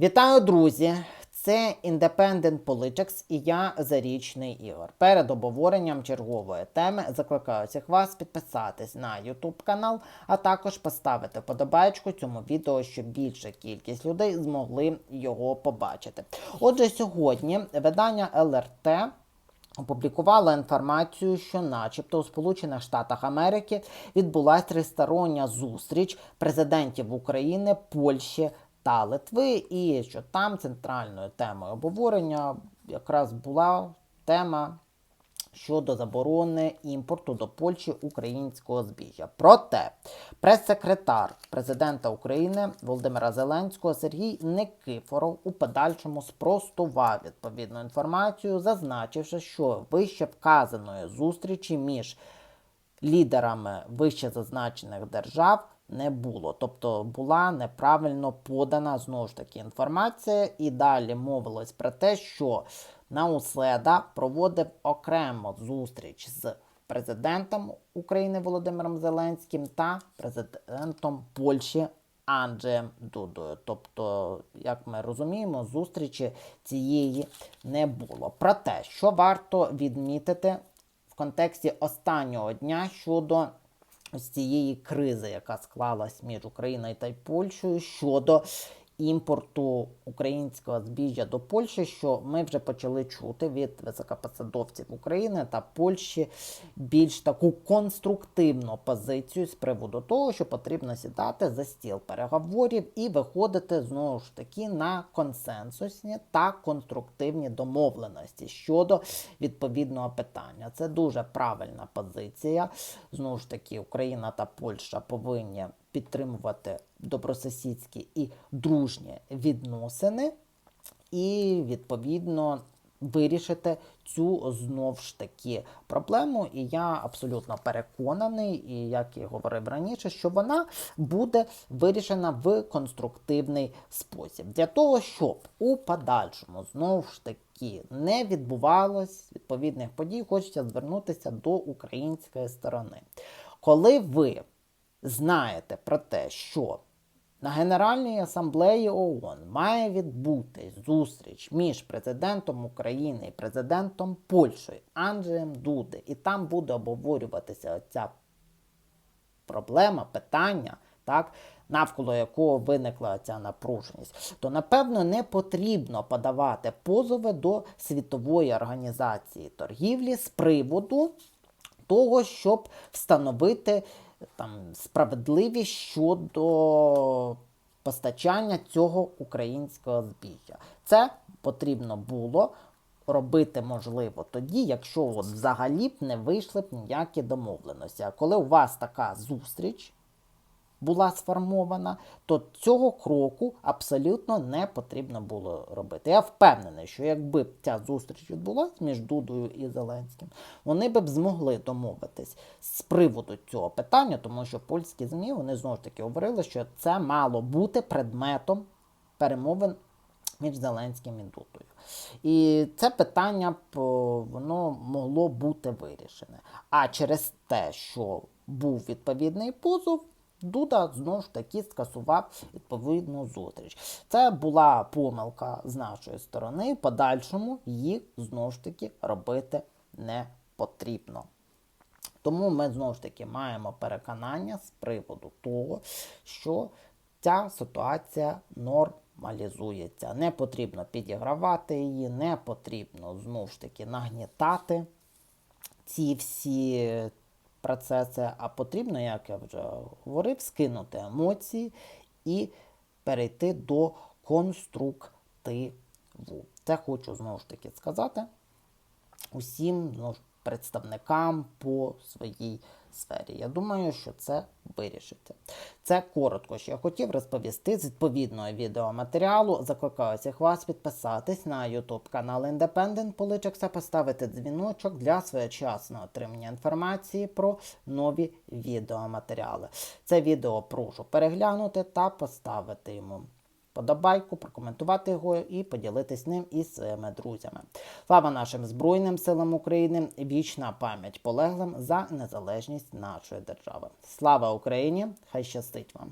Вітаю, друзі! Це Independent Politics і я Зарічний Ігор. Перед обговоренням чергової теми закликаю всіх вас підписатись на YouTube канал, а також поставити подобаєчку цьому відео, щоб більша кількість людей змогли його побачити. Отже, сьогодні видання ЛРТ опублікувала інформацію, що, начебто, у Сполучених Штатах Америки відбулася тристороння зустріч президентів України, Польщі та Литви, і що там центральною темою обговорення якраз була тема щодо заборони імпорту до Польщі українського збіжжя. Проте прес-секретар президента України Володимира Зеленського Сергій Никифоров у подальшому спростував відповідну інформацію, зазначивши, що вище вказаної зустрічі між лідерами вище зазначених держав не було. Тобто була неправильно подана знову ж таки інформація, і далі мовилось про те, що Науседа проводив окремо зустріч з президентом України Володимиром Зеленським та президентом Польщі Анджеєм Дудою. Тобто, як ми розуміємо, зустрічі цієї не було. Проте, що варто відмітити в контексті останнього дня щодо ось цієї кризи, яка склалась між Україною та Польщею щодо імпорту українського збіжжя до Польщі, що ми вже почали чути від високопосадовців України та Польщі більш таку конструктивну позицію з приводу того, що потрібно сідати за стіл переговорів і виходити знову ж таки на консенсусні та конструктивні домовленості щодо відповідного питання. Це дуже правильна позиція. Знову ж таки, Україна та Польща повинні підтримувати добросусідські і дружні відносини, і відповідно вирішити цю знов ж таки проблему. І я абсолютно переконаний, і як і говорив раніше, що вона буде вирішена в конструктивний спосіб. Для того, щоб у подальшому знову ж таки не відбувалось відповідних подій, хочеться звернутися до української сторони. Коли ви знаєте про те, що на Генеральній асамблеї ООН має відбутись зустріч між президентом України і президентом Польщі Анджеєм Дуди, і там буде обговорюватися ця проблема, питання, так, навколо якого виникла ця напруженість, то напевно не потрібно подавати позови до Світової організації торгівлі з приводу того, щоб встановити там справедливість щодо постачання цього українського збіжжя. Це потрібно було робити можливо тоді, якщо от взагалі б не вийшли б ніякі домовленості. А коли у вас така зустріч була сформована, то цього кроку абсолютно не потрібно було робити. Я впевнений, що якби ця зустріч відбулася між Дудою і Зеленським, вони б змогли домовитись з приводу цього питання, тому що польські ЗМІ вони знову ж таки говорили, що це мало бути предметом перемовин між Зеленським і Дудою. І це питання б воно могло бути вирішене. А через те, що був відповідний позов, Дуда знову ж таки скасував відповідну зустріч. Це була помилка з нашої сторони. В подальшому їх знову ж таки робити не потрібно. Тому ми знову ж таки маємо переконання з приводу того, що ця ситуація нормалізується. Не потрібно підігравати її, не потрібно знову ж таки нагнітати ці всі процеси, а потрібно, як я вже говорив, скинути емоції і перейти до конструктиву. Це хочу знову ж таки сказати усім знову ж, представникам по своїй сфері. Я думаю, що це вирішиться. Це коротко, що я хотів розповісти з відповідного відеоматеріалу. Закликаю всіх вас підписатись на YouTube канал Independent Politics, поставити дзвіночок для своєчасного отримання інформації про нові відеоматеріали. Це відео прошу переглянути та поставити йому подобайку, прокоментувати його і поділитись ним із своїми друзями. Слава нашим Збройним силам України! Вічна пам'ять полеглим за незалежність нашої держави. Слава Україні! Хай щастить вам!